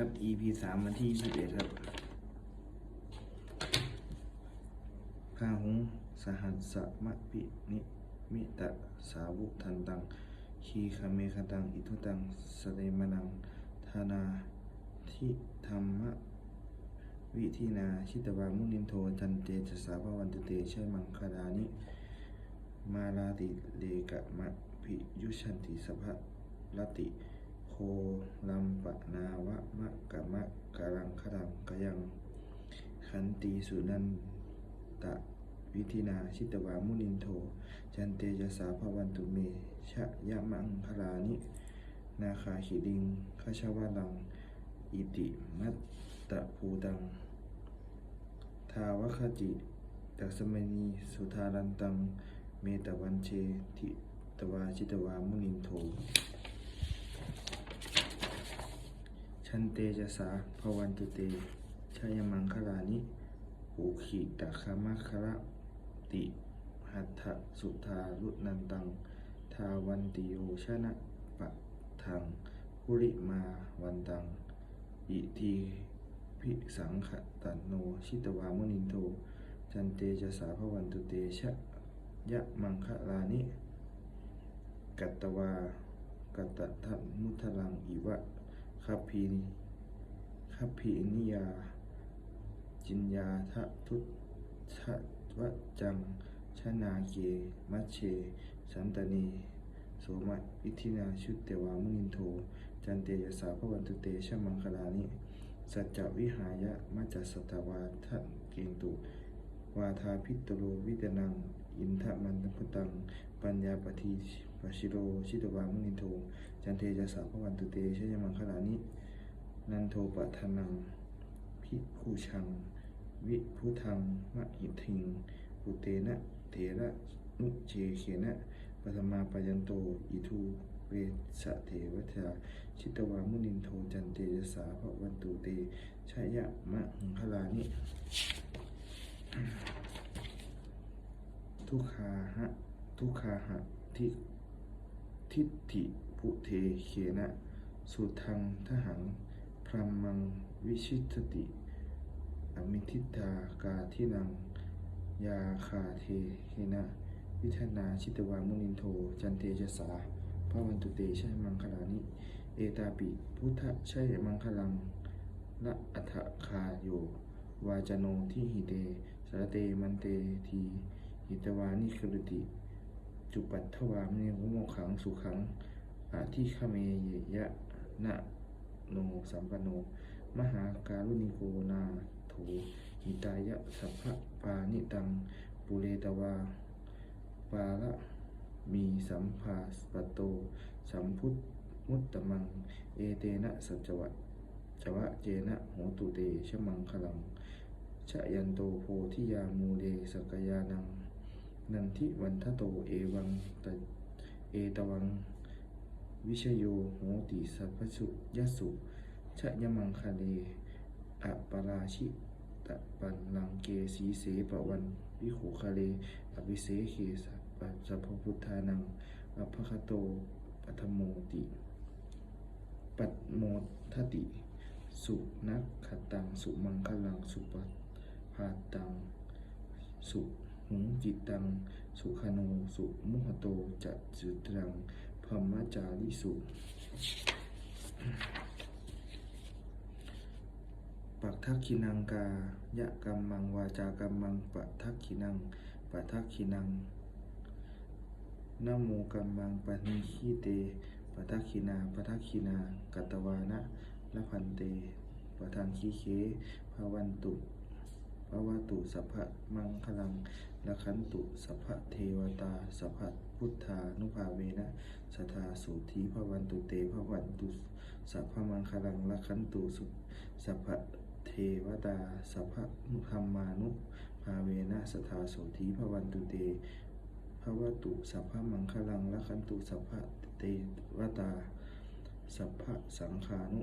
ครับ EP สามวันที่ยี่สิบเอ็ดครับพาหุงสหัสสะมะปินิมิตะสาวุทันตัง คีคาเมคตัง อิทุตังสเดมนังธานาทิธรรมะวิธีนาชิตวามุนินโทจันเตจะสาภวันตเตใช่มังคดานิ มาลาติเลกะมะพิยุชันติสภะลติ โคลัมปะนาวะมะกะมะกะรังคดังกะยังขันตีสุนันตะวิธินาชิตวามุนินโท จันเตยสาภวันตุเม ชะยะมังคลานิ นาคาขิดิงขชาวาลัง อิติมัตตะภูตัง ทาวคจิตัสมณีสุธารันตัง เมตวันเช ทิตวาชิตวามุนินโท ชันเตจะสาภวันตุเตชายมังคลานิอุขิตะคามะคระติหัตถสุธารุนันตัง ทาวันติโยชนะปะทังคุริมาวันตัง อิทีพิสังขตันโน ชิตวามุนินโท จันเตจะสาภวันตุเตชะยะมังคลานิกัตตวากัตตทัมมุทลังอิวะ คัพพีคัพพีนิยา จินยาทะทุตชะวะจัง ชนาเก มัชเช สันตนี โสมะวิธินาชุตเตวามุนินโท จันเตยสาพวันตุเตชมังคลานิ สัจจวิหายะมัจจสตวาทันเกงตุ วาทาพิตโรวิตนัง อินทะมันพุตัง ปัญญาปฏิ ปัชิโร ชิตวามุนินโท จันเทจะสาพวันตุเตชยมังคลานิ นันโทปะทนัง พิภูชัง วิพุทัง มะหิทิงปุเตนะ เถระนุเจเขนะปัทมาปยันโต อิทูเวสะเทวทาชิตวามุนินโท จันเตจะสาพระวันตุเตชยมะหังคลานิ ทุกขาหะ ทุกขาหะทิ ทิฏฐิพุเทเขนะสุทังทหังพรหมังวิชิตติ อมิทิตากาทินัง ยาคาเทเขนะวิธนาชิตวามุนินโท จันเตจสาพระวันตุเตชัยมังคลานิ เอตาปิพุทธชัยมังคลังละอัฏฐคาโยวาจโนที่หิเตสรเตมันเตทีหิตวานิครุติ จุปัตถวามเนวุโมขังสุขังอาทิคเมยยะนะโนสัมปโน มหาการุณิโกนาโถหิตายะสัพพะปานิตัง ปุเรตวา ปาละมีสัมภาสปโต สัมพุทธมุตตมัง เอเตนะสัจวะจวะเจนะโหตุเตชมังคลังชะยันโตโพธิยามูเดสกยานัง นันทิวันทโตเอวังตะเอตวัง วิชโยโหติสัพพสุยสุชะยมังคะเลอะปาราชิตะปันลังเกสีเสปะวันวิโขคะเลอภิเสเคสัพปสัพพุทธานังอภคโตปัทโมติ ปัตโมทติ สุนักขตัง สุมังคลัง สุปพาตัง สุ หุงจิตตัง สุขโนสุมุหโตจะจุตรังพรมจาริสุปักทักขินังกายะกัมมังวาจากัมมังปัทักขินังปัทักขินังนโมกัมมังปณิขีเตปัทักขินาปัทักขินา กัตตวานะละพันเตปทังคีเคภาวันตุ ภาวตุสัพพะมังคลังละขันตุสัพพะเทวตาสัพพะพุทธานุภาเวนะสทาสุธีภวันตุเตภวันตุสัพพะมังคลังละขันตุสุสัพพะเทวตาสัพพะมุธรรมานุภาเวนะสทาโสธีภวันตุเตภวตุสัพพะมังคลังละคันตุสัพพะเทวตาสัพพะสังขานุ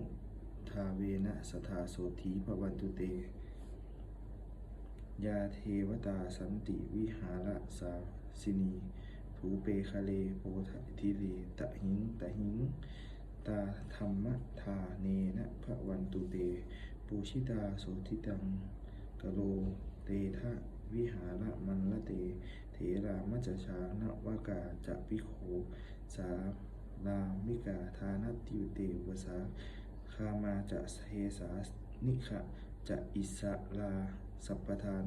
ทาเวนะสทาโสธีภวันตุเต ยาเทวตาสันติวิหารสาสินี ถูเปคะเลโพธทิเลตะหิงตะหิง ตาธรรมทาเนนะพระวันตุเต ปูชิตาโสทิตังกะโลเตทะวิหาระมันละเต เถรามัจจชานวากาจะพิโขสาลามิกาทานติวเตวสาคามาจะเทสานิขะจะอิสะลา สัพพทาน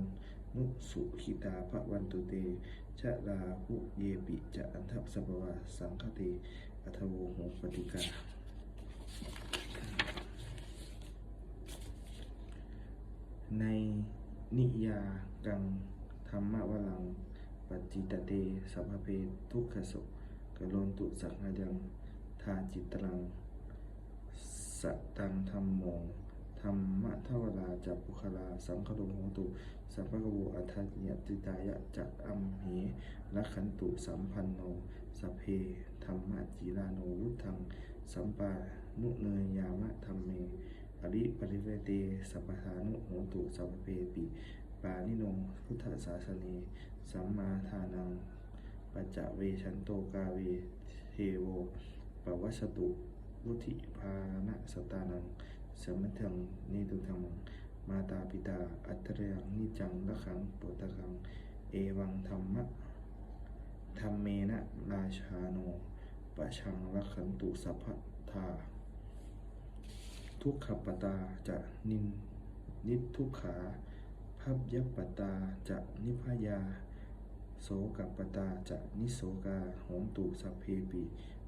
นุสุขิตาภวันตุเตชะลาภุเยปิจะอันทัพสภวาสังคเตอัทโวโหปฏิกาในนิยากังธรรมวลังปจิตเตสัพพเพทุกขโสกโลนตุสักหยังทาจิตรังสตังธรรมโม ธรรมะทวราจัปุคลา สังคโลโหตุ สัพพะกโวอัฏฐยติตายะจะอัมเหละขันตุสัมพันโนสเพธรรมะจีราโนวุธัง สัมปานุเนยยามะธรรมเมอริปริเวเตสัพพทานุโหตุสัพเพปิปานิโนพุทธศาสเนสัมมาทานังปัจจเวชันโตกาเวเทโวปวัสตุวุธิภาณสตานัง สมัทังนิตุธังมาตาปิตา อัตตยังนิจังละขังปุตตะขัง เอวังธรรมะธรรมเมนะราชาโนปะชังละขันตุสัพพทา ทุกขปตาจะนินนิทุกขาพับยัปปตาจะนิพยา โสกัปปตาจะนิโสกาโหมตุสัพเพปิ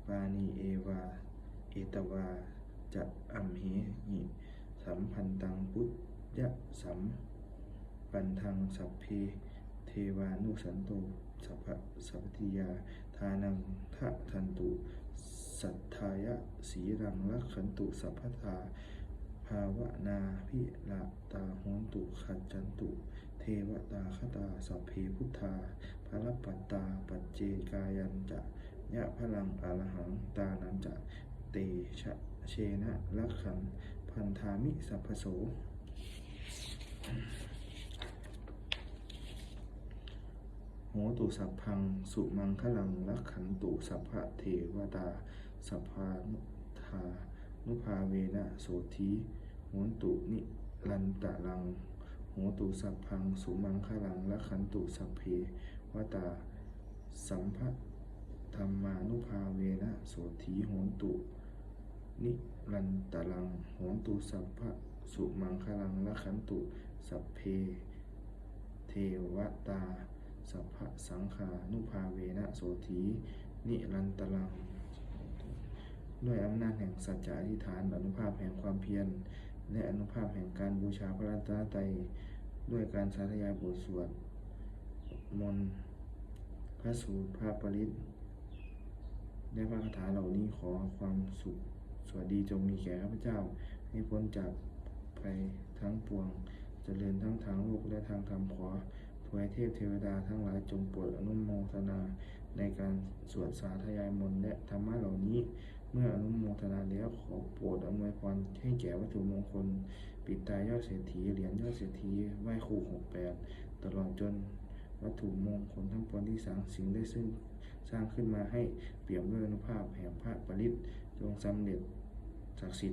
ปานีเอวา เอตวา จะอัมเหหิสัมพันตังพุทธยะสัมปันทังสัพเพเทวานุสันโตสัพพสัพติยาทานังทะทันตุสัทธายะสีรังลักขันตุสัพพทาภาวนาพิละตาโหนตุขัดจันตุ เทวตาคตาสัพเพพุทธาภรปัตตาปัจเจกายันจะยะพลังอรหังตานันจะ เตชะเชนะลักขันพันธามิสัพพโสโหตุสัพพัง สุมังคลังลักขันตุสัพพะเทวตา สัพพานุทานุภาเวนะโสธีโหตุนิรันตะลังโหตุสัพพัง สุมังคลังลักขันตุสัพเพวตา สัมภะธรรมานุภาเวนะโสธีโหตุ นิรันตะลังโหนตุสัพพะสุมังคลังลักขันตุสัพเพ เทวตา สัพพะสังขานุภาเวนะโสธีนิรันตลัง ด้วยอำนาจแห่งสัจจะอธิษฐานอนุภาพแห่งความเพียรและอนุภาพแห่งการบูชาพระรัตนตรัยด้วยการสาธยายบทสวดมนต์พระสูตรพระปริตและพระคาถาเหล่านี้ขอความสุข สวัสดีจงมีแก่ข้าพเจ้า ให้พ้นจากภัยทั้งปวงเจริญทั้งทางโลกและทางธรรมขอถวายเทพเทวดาทั้งหลายจงโปรดอนุโมทนา ในการสวดสาธยายมนต์และธรรมะเหล่านี้ เมื่ออนุโมทนาแล้วขอโปรดอำนวยพรให้แก่วัตถุมงคล ปิดตายยอดเศรษฐีเหรียญยอดเศรษฐีไหว้ครูหกแปดตลอดจนวัตถุมงคลทั้งปวงที่สร้างสิ่งได้ซึ่งสร้างขึ้นมาให้เปี่ยมด้วยอนุภาพแห่งพระปริตจงสำเร็จ ศักดิ์สิ